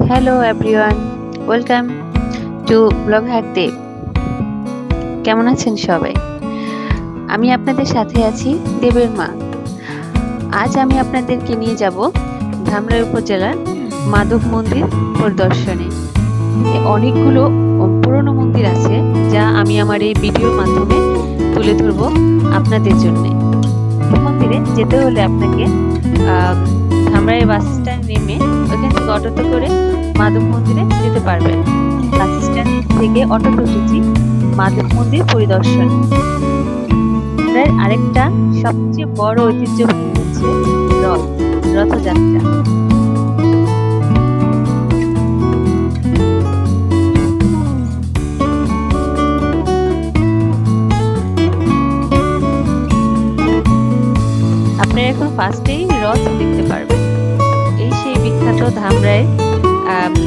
Hello everyone welcome to blog hack Dev কেমন আছেন সবাই? আমি আপনাদের সাথে আছি দেবের মা। আজ আমি আপনাদেরকে নিয়ে যাব ধামরাই উপজেলার মাধব মন্দির পরিদর্শনে। অনেকগুলো পুরনো মন্দির আছে যা আমি আমার এই ভিডিওর মাধ্যমে তুলে ধরব আপনাদের জন্য। মন্দিরে যেতে হলে আপনাকে ধামরাই বাস স্ট্যান্ড নেমে ওখান অটোতে করে মাধব মন্দিরে যেতে পারবেন। বাস স্ট্যান্ড থেকে অটোতে উঠেছি মাধব মন্দির পরিদর্শন। আরেকটা সবচেয়ে বড় ঐতিহ্যবাহী হচ্ছে রথ, রথযাত্রা।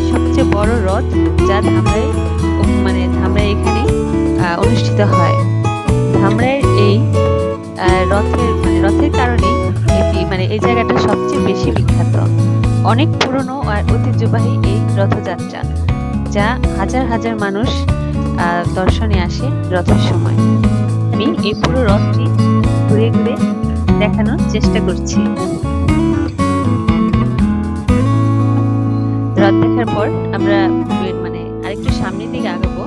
সবচেয়ে বড় রথ যা ধামরাই মানে ধামরাই এখানে অনুষ্ঠিত হয়। ধামরাইয়ের এই রথের মানে রথের কারণে এটি মানে এই জায়গাটা সবচেয়ে বেশি বিখ্যাত। অনেক পুরনো আর ঐতিহ্যবাহী এই রথযাত্রা, যা হাজার হাজার মানুষ দর্শনে আসে রথের সময়। আমি এই পুরো রথটি ঘুরে ঘুরে দেখানোর চেষ্টা করছি। রথ পর আমরা মানে আরেকটু সামনের দিকে আগাবো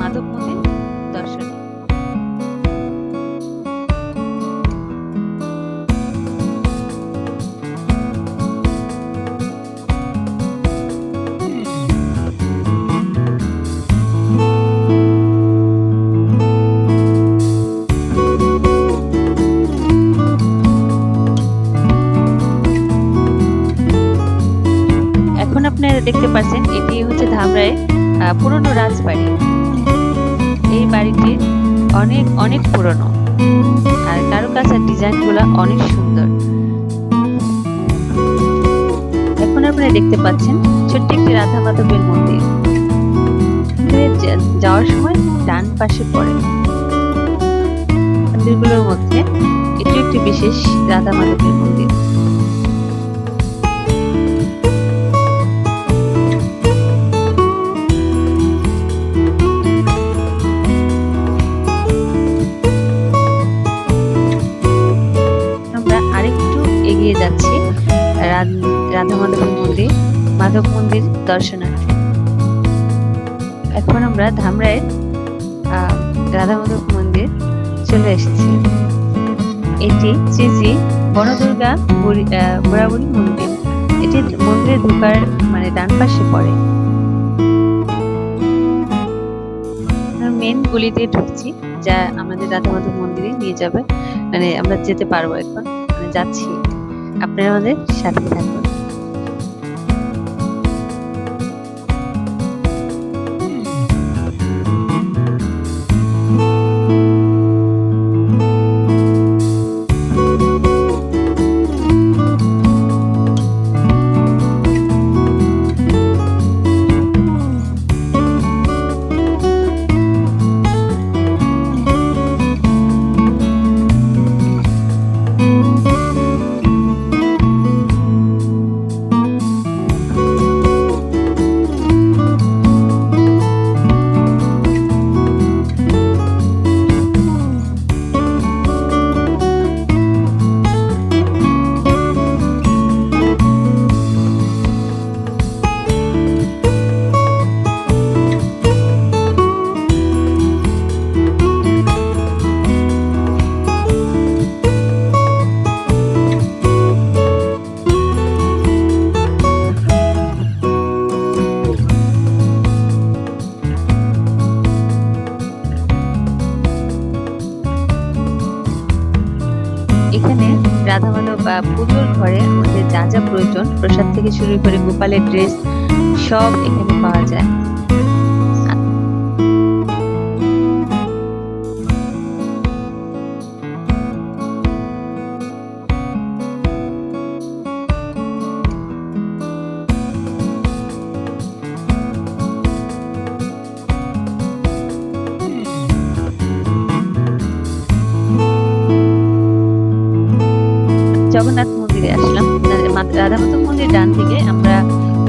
মাধব মন্দির দর্শনে। এখন আপনারা দেখতে পাচ্ছেন, এটি হচ্ছে ধামরায় পুরনো রাজবাড়ি। এই বাড়িটি অনেক অনেক পুরনো। আর কারও কারুকাজের ডিজাইনগুলো অনেক সুন্দর। এখন আপনারা দেখতে পাচ্ছেন, ছোট্ট একটি রাধা মাধবের মন্দির যাওয়ার সময় ডান পাশে পড়ে। মন্দিরগুলোর মধ্যে এটি একটি বিশেষ রাধা মাধবের মন্দির। রাধা মাধব মন্দির মাধব মন্দির দর্শনার্থে। এখন আমরা ধামরায় রাধা মাধব মন্দির চলে এসেছি। এটি শ্রী বনদুর্গা বুড়ি- বুড়াবুড়ি মন্দির। এটি মন্দিরে ঢোকার মানে ডান পাশে পড়ে। মেন গলি দিয়ে ঢুকছি, যা আমাদের রাধা মাধব মন্দিরে নিয়ে যাবে। মানে আমরা যেতে পারব এখন মানে যাচ্ছি। আপনারা আমাদের সাথে থাকুন। পুজোর ঘরে আমাদের যা যা প্রয়োজন, প্রসাদ থেকে শুরু করে গোপালের ড্রেস সব এখানে পাওয়া যায়।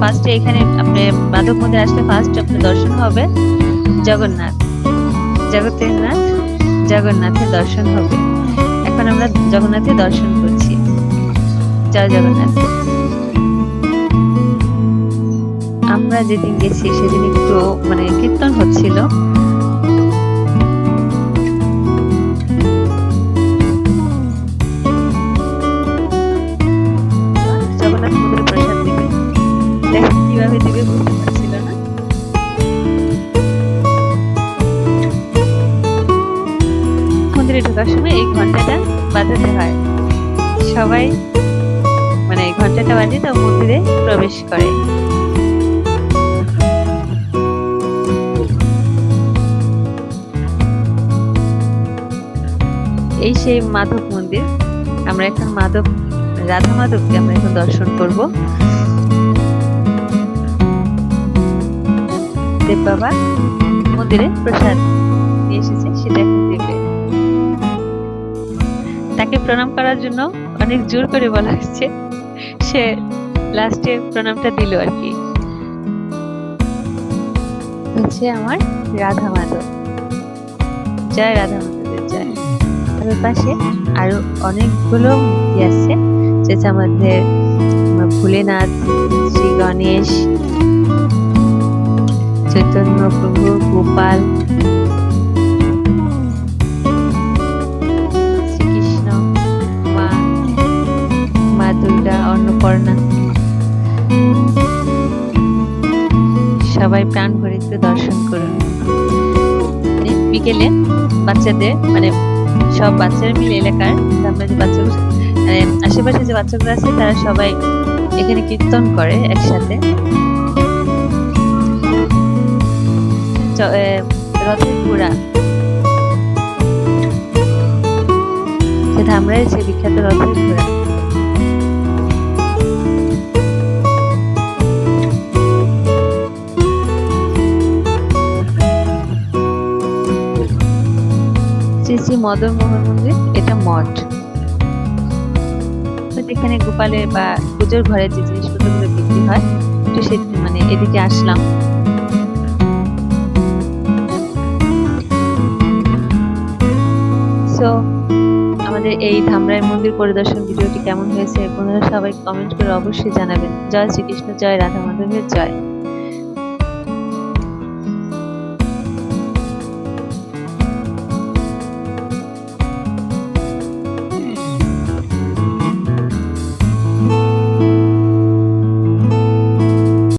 ফার্স্টে এখানে আপনি মাধব মন্দির আসলে ফার্স্ট আপনার দর্শন হবে জগন্নাথ জগতের নাথ জগন্নাথের দর্শন হবে। এখন আমরা জগন্নাথের দর্শন করছি। জয় জগন্নাথ। আমরা যেদিন গেছি সেদিন একটু মানে কীর্তন হচ্ছিল। কীভাবে বুঝতে পারছিল না। মন্দিরে ঢোকার সময় এই ঘন্টাটা বাজাতে হয়। সবাই মানে ঘন্টাটা বাজিয়ে তো মন্দিরে প্রবেশ করে। এই সেই মাধব মন্দির। আমরা এখন মাধব, রাধা মাধবকে আমরা এখন দর্শন করব। বাবা মন্দিরে প্রসাদ নিয়ে এসেছে, সেটা এখন দেবে তাকে প্রণাম করার জন্য অনেক জোর করে বলা হচ্ছে। সে লাস্টে প্রণামটা দিল আর কি। হচ্ছে আমার রাধা মাধব। জয় রাধা মাধবের জয়। আর পাশে আরও অনেকগুলো মূর্তি আছে যেটা আমাদের ভোলেনাথ, শ্রী গণেশ চৈতন্য প্রভু গোপাল শ্রীকৃষ্ণ মা মা দুর্গা অন্নপূর্ণা সবাই প্রাণ ভরে একটু দর্শন করুন। বিকেলে বাচ্চাদের মানে সব বাচ্চারা মিলে এলাকার আমরা যে বাচ্চাগুলো মানে আশেপাশে যে বাচ্চাগুলো আছে, তারা সবাই এখানে কীর্তন করে একসাথে। রথের ঘোড়া যে ধামরাই যে বিখ্যাত রথের ঘোড়া শ্রী মদন মোহন মন্দির এটা মঠ তো যেখানে গোপালের বা পুজোর ঘরে যে জিনিসপত্রগুলো বিক্রি হয় তো সে মানে এদিকে আসলাম সো আমাদের এই ধামরাই মন্দির পরিদর্শন ভিডিওটি কেমন হয়েছে, আপনারা সবাই কমেন্ট করে অবশ্যই জানাবেন। জয় শ্রীকৃষ্ণ, জয় রাধা মাধবের জয়।